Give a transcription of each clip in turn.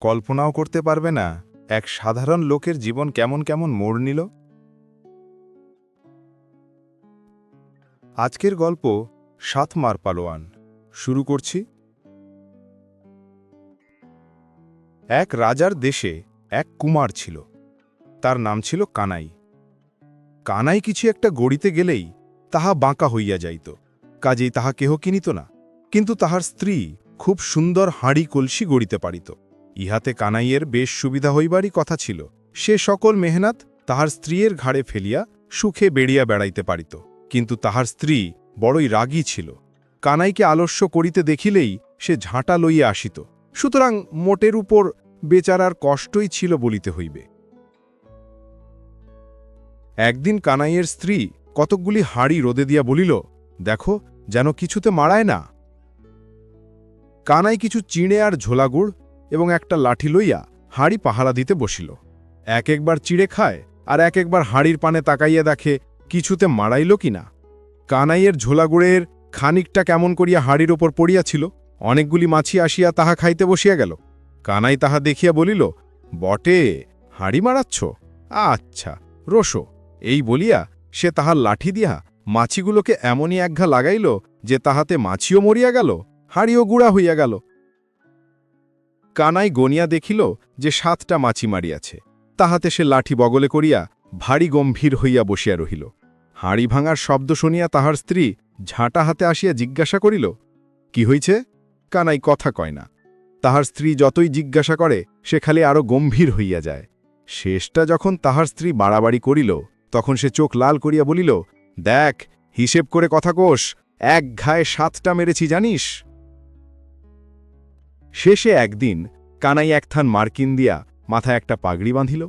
কল্পনাও করতে পারবে না এক সাধারণ লোকের জীবন কেমন কেমন মোড় নিল। আজকের গল্প সাতমার পালোয়ান। শুরু করছি। এক রাজার দেশে এক কুমার ছিল। তার নাম ছিল কানাই। কানাই কিছু একটা গড়িতে গেলেই তাহা বাঁকা হইয়া যাইত। কাজেই তাহা কেহ কিনিত না। কিন্তু তাহার স্ত্রী খুব সুন্দর হাঁড়ি কলসি গড়িতে পারিত। ইহাতে কানাইয়ের বেশ সুবিধা হইবারই কথা ছিল। সে সকল মেহনাত তাহার স্ত্রীয়ের ঘাড়ে ফেলিয়া সুখে বেড়িয়া বেড়াইতে পারিত। কিন্তু তাহার স্ত্রী বড়ই রাগী ছিল। কানাইকে আলস্য করিতে দেখিলেই সে ঝাঁটা লইয়া আসিত। সুতরাং মোটের উপর বেচারার কষ্টই ছিল বলিতে হইবে। একদিন কানাইয়ের স্ত্রী কতকগুলি হাড়ি রোদে দিয়া বলিল, দেখো, যেন কিছুতে মারায় না। কানাই কিছু চিড়ে আর ঝোলাগুড় এবং একটা লাঠি লইয়া হাড়ি পাহারা দিতে বসিল। এক একবার চিড়ে খায় আর এক একবার হাড়ির পানে তাকাইয়া দেখে, কিছুতে মারাইল কি না? কানাইয়ের ঝোলাগুড়ের খানিকটা কেমন করিয়া হাড়ির ওপর পড়িয়াছিল, অনেকগুলি মাছি আসিয়া তাহা খাইতে বসিয়া গেল। কানাই তাহা দেখিয়া বলিল, বটে, হাড়ি মারাচ্ছ আচ্ছা রোশো এই বলিয়া সে তাহার লাঠি দিয়া মাছিগুলোকে এমনই একঘা লাগাইল যে তাহাতে মাছিও মরিয়া গেল, হাড়িও গুড়া হইয়া গেল। কানাই গনিয়া দেখিল যে সাতটা মাছি মারিয়াছে, তাহাতে সে লাঠি বগলে করিয়া ভারী গম্ভীর হইয়া বসিয়া রহিল। হাড়ি ভাঙার শব্দ শুনিয়া তাহার স্ত্রী ঝাঁটা হাতে আসিয়া জিজ্ঞাসা করিল, কি হইছে? কানাই কথা কয় না। তাহার স্ত্রী যতই জিজ্ঞাসা করে, সে খালি আরও গম্ভীর হইয়া যায়। শেষটা যখন তাহার স্ত্রী বাড়াবাড়ি করিল, তখন সে চোখ লাল করিয়া বলিল, দেখ, হিসেব করে কথা কোষ এক ঘায়ে সাতটা মেরেছি জানিস? শেষে একদিন কানাই একথান মার্কিন দিয়া মাথায় একটা পাগড়ি বাঁধিল,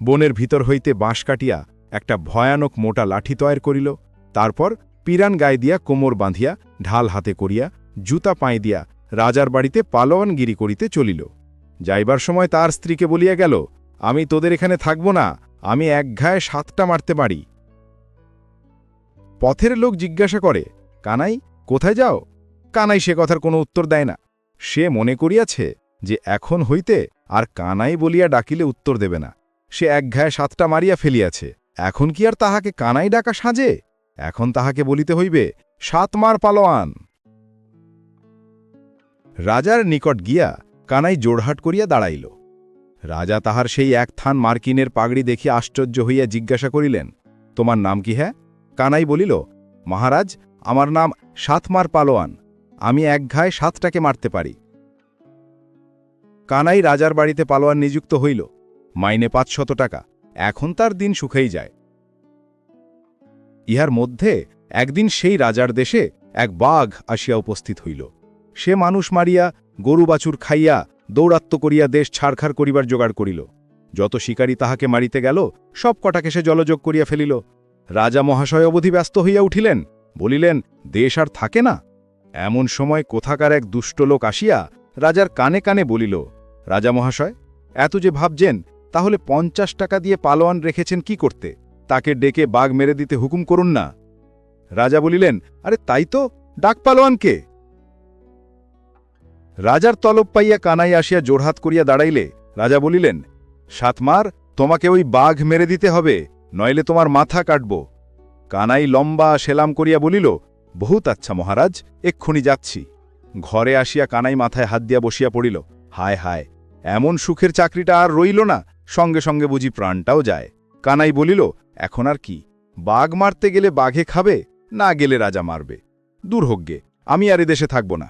বনের ভিতর হইতে বাঁশ কাটিয়া একটা ভয়ানক মোটা লাঠি তৈর করিল, তারপর পিরান গায়ে দিয়া কোমর বাঁধিয়া ঢাল হাতে করিয়া জুতা পায়ে দিয়া রাজার বাড়িতে পালোয়ানগিরি করিতে চলিল। যাইবার সময় তার স্ত্রীকে বলিয়া গেল, আমি তোদের এখানে থাকব না, আমি এক ঘায়ে সাতটা মারতে পারি। পথের লোক জিজ্ঞাসা করে, কানাই, কোথায় যাও? কানাই সে কথার কোনো উত্তর দেয় না। সে মনে করিয়াছে যে এখন হইতে আর কানাই বলিয়া ডাকিলে উত্তর দেবে না। সে এক ঘায়ে সাতটা মারিয়া ফেলিয়াছে, এখন কি আর তাহাকে কানাই ডাকা সাজে? এখন তাহাকে বলিতে হইবে, সাত মার পালোয়ান। রাজার নিকট গিয়া কানাই জোড়হাট করিয়া দাঁড়াইল। রাজা তাহার সেই এক থান মার্কিনের পাগড়ি দেখিয়া আশ্চর্য হইয়া জিজ্ঞাসা করিলেন, তোমার নাম কি হ্যাঁ? কানাই বলিল, মহারাজ, আমার নাম সাতমার পালোয়ান। আমি এক ঘায়ে সাতটাকে মারতে পারি। কানাই রাজার বাড়িতে পালোয়ান নিযুক্ত হইল। মাইনে পাঁচশত টাকা। এখন তার দিন সুখেই যায়। ইহার মধ্যে একদিন সেই রাজার দেশে এক বাঘ আসিয়া উপস্থিত হইল। সে মানুষ মারিয়া, গরু বাছুর খাইয়া দৌরাত্ম করিয়া দেশ ছাড়খাড় করিবার জোগাড় করিল। যত শিকারী তাহাকে মারিতে গেল, সব কটাকে সে জলযোগ করিয়া ফেলিল। রাজা মহাশয় অবধি ব্যস্ত হইয়া উঠিলেন, বলিলেন, দেশ আর থাকে না। এমন সময় কোথাকার এক দুষ্ট লোক আসিয়া রাজার কানে কানে বলিল, রাজা মহাশয়, এত যে ভাবছেন, তাহলে পঞ্চাশ টাকা দিয়ে পালোয়ান রেখেছেন কি করতে? তাকে ডেকে বাঘ মেরে দিতে হুকুম করুন না। রাজা বলিলেন, আরে তাই তো, ডাক পালোয়ানকে রাজার তলব পাইয়া কানাই আসিয়া জোরহাত করিয়া দাঁড়াইলে, রাজা বলিলেন সাতমার তোমাকে ওই বাঘ মেরে দিতে হবে, নইলে তোমার মাথা কাটব। কানাই লম্বা সেলাম করিয়া বলিল বহুত আচ্ছা মহারাজ, এক্ষুনি যাচ্ছি। ঘরে আসিয়া কানাই মাথায় হাত দিয়া বসিয়া পড়িল। হায় হায়, এমন সুখের চাকরিটা আর রইল না। সঙ্গে সঙ্গে বুঝি প্রাণটাও যায়। কানাই বলিল, এখন আর কি? বাঘ মারতে গেলে বাঘে খাবে, না গেলে রাজা মারবে। দুর্ভোগ্যে, আমি আর এদেশে থাকব না।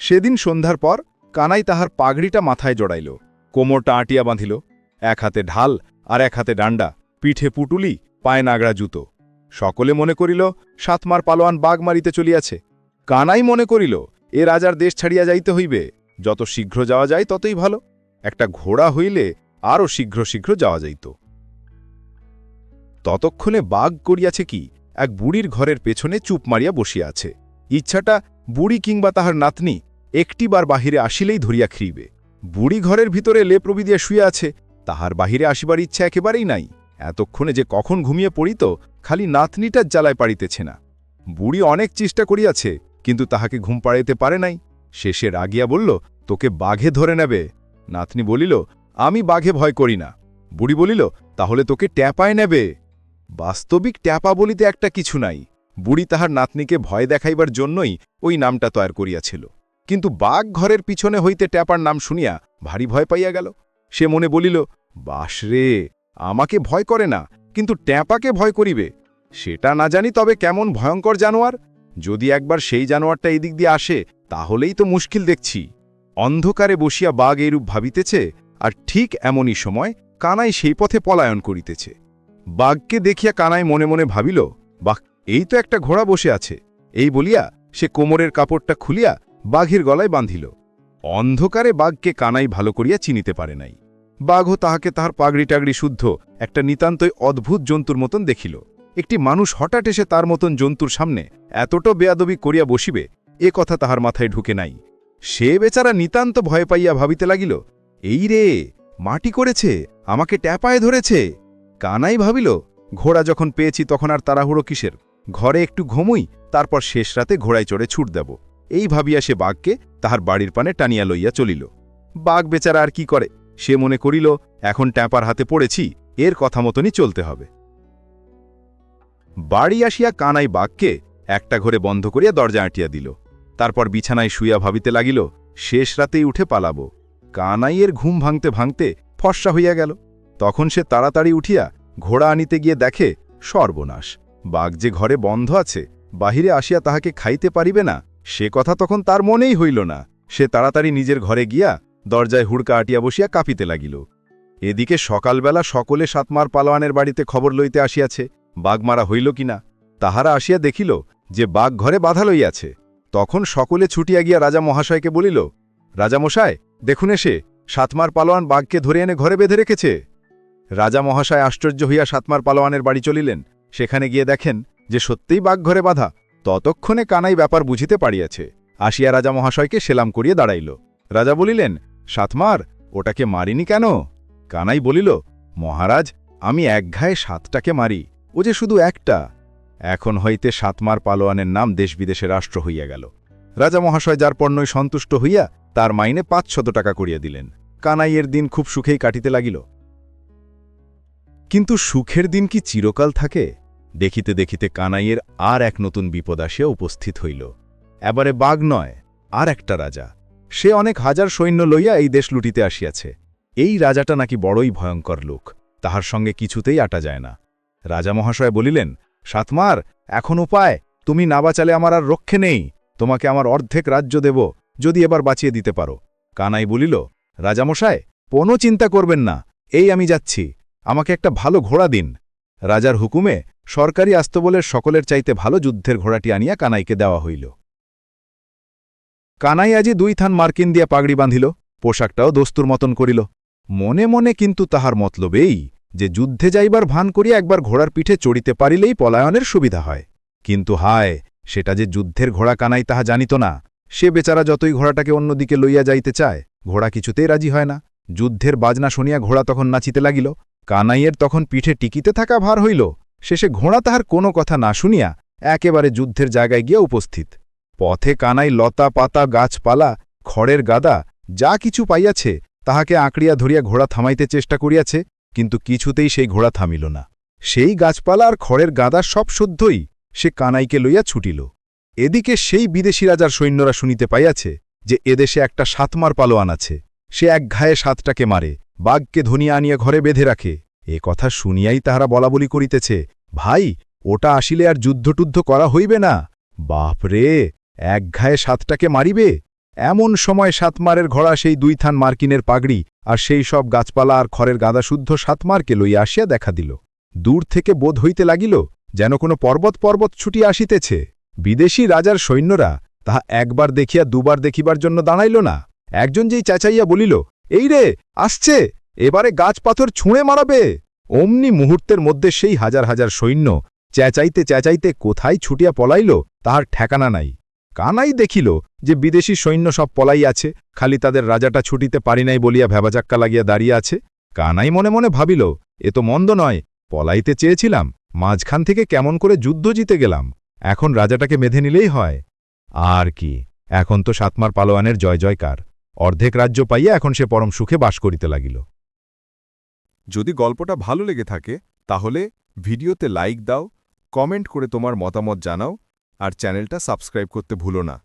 সেদিন সন্ধ্যার পর কানাই তাহার পাগড়িটা মাথায় জড়াইল। কোমরটা আটিয়া বাঁধিল। এক হাতে ঢাল আর এক হাতে ডান্ডা, পিঠে পুটুলি, পায়ে নাগড়া জুতো। সকলে মনে করিল, সাতমার পালোয়ান বাঘ মারিতে চলিয়াছে। কানাই মনে করিল, এ রাজার দেশ ছাড়িয়া যাইতে হইবে, যত শীঘ্র যাওয়া যায় ততই ভালো। একটা ঘোড়া হইলে আরও শীঘ্র শীঘ্র যাওয়া যাইত। ততক্ষণে বাঘ করিয়াছে কি, এক বুড়ির ঘরের পেছনে চুপ মারিয়া বসিয়া আছে। ইচ্ছাটা বুড়ি কিংবা তাহার নাতনি একটিবার বাহিরে আসিলেই ধরিয়া খিরিবে বুড়ি ঘরের ভিতরে লেপ্রবি দিয়া শুয়ে আছে, তাহার বাহিরে আসিবার ইচ্ছা একেবারেই নাই। এতক্ষণে যে কখন ঘুমিয়ে পড়িত খালি নাতনিটার জ্বালায় পারিতেছে না। বুড়ি অনেক চেষ্টা করিয়াছে, কিন্তু তাহাকে ঘুম পাড়াইতে পারে নাই। শেষে রাগিয়া বলল, তোকে বাঘে ধরে নেবে। নাতনি বলিল, আমি বাঘে ভয় করি না। বুড়ি বলিল, তাহলে তোকে ট্যাপায় নেবে। বাস্তবিক ট্যাপা বলিতে একটা কিছু নাই। বুড়ি তাহার নাতনিকে ভয় দেখাইবার জন্যই ওই নামটা তৈরি করিয়াছিল। কিন্তু বাঘ ঘরের পিছনে হইতে ট্যাপার নাম শুনিয়া ভারী ভয় পাইয়া গেল। সে মনে বলিল, বাস রে আমাকে ভয় করে না, কিন্তু ট্যাঁপাকে ভয় করিবে। সেটা না জানি তবে কেমন ভয়ঙ্কর জানোয়ার। যদি একবার সেই জানোয়ারটা এদিক দিয়ে আসে, তাহলেই তো মুশকিল দেখছি। অন্ধকারে বসিয়া বাঘ এরূপ ভাবিতেছে, আর ঠিক এমনই সময় কানাই সেই পথে পলায়ন করিতেছে। বাঘকে দেখিয়া কানাই মনে মনে ভাবিল বাঘ এই তো একটা ঘোড়া বসে আছে। এই বলিয়া সে কোমরের কাপড়টা খুলিয়া বাঘের গলায় বাঁধিল। অন্ধকারে বাঘকে কানাই ভালো করিয়া চিনিতে পারে নাই। বাঘও তাহাকে তাহার পাগড়ি টাগড়ি শুদ্ধ, একটা নিতান্তই অদ্ভুত জন্তুর মতন দেখিল। একটি মানুষ হঠাৎ এসে তার মতন জন্তুর সামনে এতটা বেয়াদবি করিয়া বসিবে, এ কথা তাহার মাথায় ঢুকে নাই। সে বেচারা নিতান্ত ভয় পাইয়া ভাবিতে লাগিল, এই রে, মাটি করেছে, আমাকে ট্যাপায় ধরেছে। কানাই ভাবিল, ঘোড়া যখন পেয়েছি তখন আর তাড়াহুড়ো কিসের? ঘরে একটু ঘুমুই, তারপর শেষ রাতে ঘোড়ায় চড়ে ছুট দেব। এই ভাবিয়া সে বাঘকে তাহার বাড়ির পানে টানিয়া লইয়া চলিল। বাঘ বেচারা আর কি করে? সে মনে করিল, এখন ট্যাপার হাতে পড়েছি, এর কথা মতনই চলতে হবে। বাড়ি আসিয়া কানাই বাঘকে একটা ঘরে বন্ধ করিয়া দরজা আঁটিয়া দিল। তারপর বিছানায় শুইয়া ভাবিতে লাগিল, শেষ রাতেই উঠে পালাব। কানাইয়ের ঘুম ভাঙতে ভাঙতে ফর্সা হইয়া গেল। তখন সে তাড়াতাড়ি উঠিয়া ঘোড়া আনিতে গিয়ে দেখে, সর্বনাশ, বাঘ যে ঘরে বন্ধ আছে, বাহিরে আসিয়া তাহাকে খাইতে পারিবে না, সে কথা তখন তার মনেই হইল না। সে তাড়াতাড়ি নিজের ঘরে গিয়া দরজায় হুড়কা আটিয়া বসিয়া কাঁপিতে লাগিল। এদিকে সকালবেলা সকলে সাতমার পালোয়ানের বাড়িতে খবর লইতে আসিয়াছে বাঘ মারা হইল কিনা, তাহারা আসিয়া দেখিল যে বাঘ ঘরে বাধা লইয়াছে। তখন সকলে ছুটিয়া গিয়া রাজা মহাশয়কে বলিল, রাজামশায়, দেখুন এসে, সাতমার পালোয়ান বাঘকে ধরে এনে ঘরে বেঁধে রেখেছে? রাজা মহাশয় আশ্চর্য হইয়া সাতমার পালোয়ানের বাড়ি চলিলেন। সেখানে গিয়ে দেখেন যে সত্যিই বাঘ ঘরে বাধা। ততক্ষণে কানাই ব্যাপার বুঝিতে পারিয়াছে। আসিয়া রাজা মহাশয়কে সেলাম করিয়ে দাঁড়াইল। রাজা বলিলেন সাতমার ওটাকে মারিনি কেন? কানাই বলিল, মহারাজ, আমি একঘায়ে সাতটাকে মারি, ও যে শুধু একটা। এখন হইতে সাতমার পালোয়ানের নাম দেশ বিদেশে রাষ্ট্র হইয়া গেল। রাজা মহাশয় যার পণ্যই সন্তুষ্ট হইয়া তার মাইনে পাঁচশত টাকা করিয়া দিলেন। কানাইয়ের দিন খুব সুখেই কাটিতে লাগিল। কিন্তু সুখের দিন কি চিরকাল থাকে? দেখিতে দেখিতে কানাইয়ের আর এক নতুন বিপদ আসিয়া উপস্থিত হইল। এবারে বাঘ নয়, আর একটা রাজা। সে অনেক হাজার সৈন্য লইয়া এই দেশ লুটিতে আসিয়াছে। এই রাজাটা নাকি বড়ই ভয়ঙ্কর লোক, তাহার সঙ্গে কিছুতেই আটা যায় না। রাজা মহাশয় বলিলেন, সাতমার, এখন উপায়, তুমি না বাঁচালে আমার আর রক্ষে নেই, তোমাকে আমার অর্ধেক রাজ্য দেব, যদি এবার বাঁচিয়ে দিতে পারো। কানাই বলিল রাজামশায় কোনো চিন্তা করবেন না, এই আমি যাচ্ছি, আমাকে একটা ভালো ঘোড়া দিন। রাজার হুকুমে সরকারি আস্তবলের সকলের চাইতে ভালো যুদ্ধের ঘোড়াটি আনিয়া কানাইকে দেওয়া হইল। কানাই আজি দুই থান মার্কিন দিয়া পাগড়ি বাঁধিল, পোশাকটাও দস্তুর মতন করিল। মনে মনে কিন্তু তাহার মতলবেই যে যুদ্ধে যাইবার ভান করিয়া একবার ঘোড়ার পিঠে চড়িতে পারিলেই পলায়নের সুবিধা হয়। কিন্তু হায়, সেটা যে যুদ্ধের ঘোড়া কানাই তাহা জানিত না। সে বেচারা যতই ঘোড়াটাকে অন্যদিকে লইয়া যাইতে চায়, ঘোড়া কিছুতেই রাজি হয় না। যুদ্ধের বাজনা শুনিয়া ঘোড়া তখন নাচিতে লাগিল। কানাইয়ের তখন পিঠে টিকিতে থাকা ভার হইল। শেষে ঘোড়া তাহার কোনো কথা না শুনিয়া একেবারে যুদ্ধের জায়গায় গিয়া উপস্থিত। পথে কানাই লতা পাতা গাছপালা, খড়ের গাদা, যা কিছু পাইয়াছে, তাহাকে আঁকড়িয়া ধরিয়া ঘোড়া থামাইতে চেষ্টা করিয়াছে, কিন্তু কিছুতেই সেই ঘোড়া থামিল না। সেই গাছপালা আর খড়ের গাদা সব শুদ্ধই, সে কানাইকে লইয়া ছুটিল। এদিকে সেই বিদেশি রাজার সৈন্যরা শুনিতে পাইয়াছে, যে এদেশে একটা সাতমার পালোয়ান আছে। সে এক ঘায়ে সাতটাকে মারে, বাঘকে ধনিয়া আনিয়া ঘরে বেঁধে রাখে। এ কথা শুনিয়াই তাহারা বলাবলি করিতেছে, ভাই, ওটা আসিলে আর যুদ্ধটুদ্ধ করা হইবে না। বাপ রে এক ঘায়ে সাতটাকে মারিবে? এমন সময় সাতমারের ঘোড়া সেই দুই থান মার্কিনের পাগড়ি আর সেই সব গাছপালা আর খড়ের গাদাশুদ্ধ সাতমারকে লইয়া আসিয়া দেখা দিল। দূর থেকে বোধ হইতে লাগিল যেন কোনো পর্বত পর্বত ছুটিয়া আসিতেছে। বিদেশি রাজার সৈন্যরা তাহা একবার দেখিয়া দুবার দেখিবার জন্য দাঁড়াইল না। একজন যেই চেঁচাইয়া বলিল, এই রে, আসছে, এবারে গাছ পাথর ছুঁড়ে মারাবে। অমনি মুহূর্তের মধ্যে সেই হাজার হাজার সৈন্য চেঁচাইতে চেঁচাইতে কোথায় ছুটিয়া পলাইল তাহার ঠেকানা নাই। কানাই দেখিল যে বিদেশি সৈন্য সব পলাই আছে খালি তাদের রাজাটা ছুটিতে পারি নাই বলিয়া ভেবাজাক্কা লাগিয়া দাঁড়িয়ে আছে। কানাই মনে মনে ভাবিল, এ তো মন্দ নয়, পলাইতে চেয়েছিলাম, মাঝখান থেকে কেমন করে যুদ্ধ জিতে গেলাম, এখন রাজাটাকে মেধে নিলেই হয়। আর কি, এখন তো সাতমার পালোয়ানের জয় জয়কার, অর্ধেক রাজ্য পাইয়া এখন সে পরম সুখে বাস করিতে লাগিল। যদি গল্পটা ভালো লেগে থাকে, তাহলে ভিডিওতে লাইক দাও, কমেন্ট করে তোমার মতামত জানাও আর চ্যানেলটা সাবস্ক্রাইব করতে ভুলো না।